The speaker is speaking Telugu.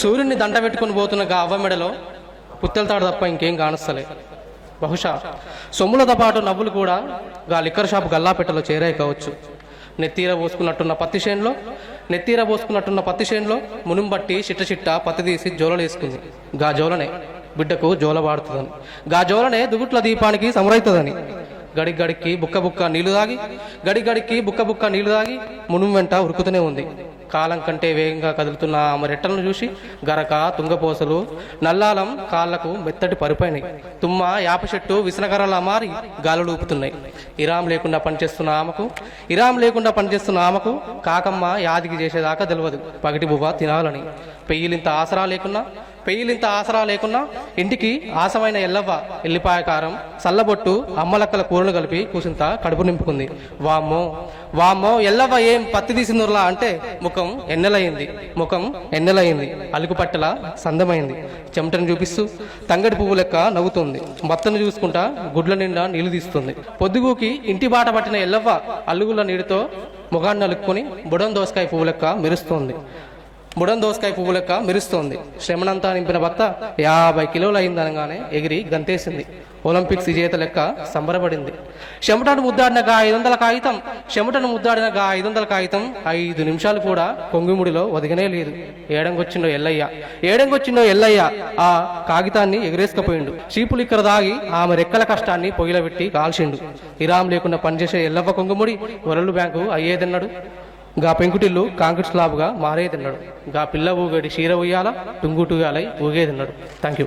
సూర్యుడిని దండ పెట్టుకుని పోతున్న గా అవ్వ మెడలో పుత్తెలతాడు తప్ప ఇంకేం కానస్తలే. బహుశా సొమ్ములతో పాటు నవ్వులు కూడా గా లిక్కర్ షాప్ గల్లాపెట్టలో చేరాయి కావచ్చు. నెత్తీర పోసుకున్నట్టున్న పత్తి చేనులో నెత్తీర పోసుకున్నట్టున్న పత్తి చేనులో మునుంబట్టి చిట్ట చిట్ట పత్తి తీసి జోలలు వేసుకుంది. గా జోలనే బిడ్డకు జోల వాడుతుందని. గా జోలనే దుగుట్ల దీపానికి సమరవుతుందని గడి గడికి బుక్క బుక్క నీళ్ళు తాగి గడి గడికి బుక్క బుక్క నీళ్ళు తాగి మునుం వెంట ఉరుకుతూనే ఉంది. కాలం కంటే వేగంగా కదులుతున్న ఆమె రెట్టలను చూసి గరక తుంగపోసలు నల్లాలం కాళ్ళకు మెత్తటి పరుపైనాయి. తుమ్మ యాప చెట్టు విసనకర్రలా మారి గాలులు ఊపుతున్నాయి. ఇరాం లేకుండా పనిచేస్తున్న ఆమెకు ఇరాం లేకుండా పనిచేస్తున్న ఆమెకు కాకమ్మ యాదికి చేసేదాకా తెలియదు పగటి బువ్వ తినాలని. పెయ్యిలింత ఆసరా లేకున్నా పెయ్యిలింత ఆసరా లేకున్నా ఇంటికి ఆసమైన ఎల్లవ్వ ఎల్లిపాయ కారం చల్లబొట్టు అమ్మలక్కల కూరలు కలిపి కూసింత కడుపు నింపుకుంది. వామ్మో వామ్మో ఎల్లవ్వ ఏం పత్తి తీసిందుర్లా అంటే ముఖం ఎన్నెలయింది. ముఖం ఎన్నెలయింది. అలుగుపట్టల సందమైంది. చెమటను చూపిస్తూ తంగడి పువ్వు లెక్క నవ్వుతుంది. మత్తను చూసుకుంటా గుడ్ల నిండా నీళ్ళు తీస్తుంది. పొద్దుగూకి ఇంటి బాట పట్టిన ఎల్లవ్వ అల్లుగుల నీటితో ముఖాన్ని అలుక్కుని బుడం దోసకాయ పువ్వు లెక్క మెరుస్తుంది. బుడన్ దోసకాయ పువ్వు లెక్క మెరుస్తోంది. శ్రమణంతా నింపిన భర్త యాభై కిలోలు అయిందనగానే ఎగిరి గంతేసింది. ఒలింపిక్స్ విజేత లెక్క సంబరపడింది. చెమటను ముద్దాడిన గా ఐదు వందల కాగితం. చెమటను ముద్దాడిన గా ఐదు వందల కాగితం ఐదు నిమిషాలు కూడా కొంగిముడిలో ఒదిగనే లేదు. ఏడంగొచ్చిండో ఎల్లయ్య. ఏడంగొచ్చిండో ఎల్లయ్య ఆ కాగితాన్ని ఎగరేసుకపోయిండు. చీపులు ఇక్కడ దాగి ఆమె రెక్కల కష్టాన్ని పొయ్యిలో పెట్టి కాల్చిండు. ఇరాం లేకుండా పనిచేసే ఎల్లవ్వ కొంగుముడి వరల్డ్ బ్యాంకు అయ్యేదన్నాడు. గా పెంకుటిల్లు కాంక్రీట్ స్లాబ్గా మారేదన్నాడు గా పిల్ల ఊగడి చీర ఉయ్యాల టుంగుటుగాలై ఊగేదన్నాడు థ్యాంక్ యూ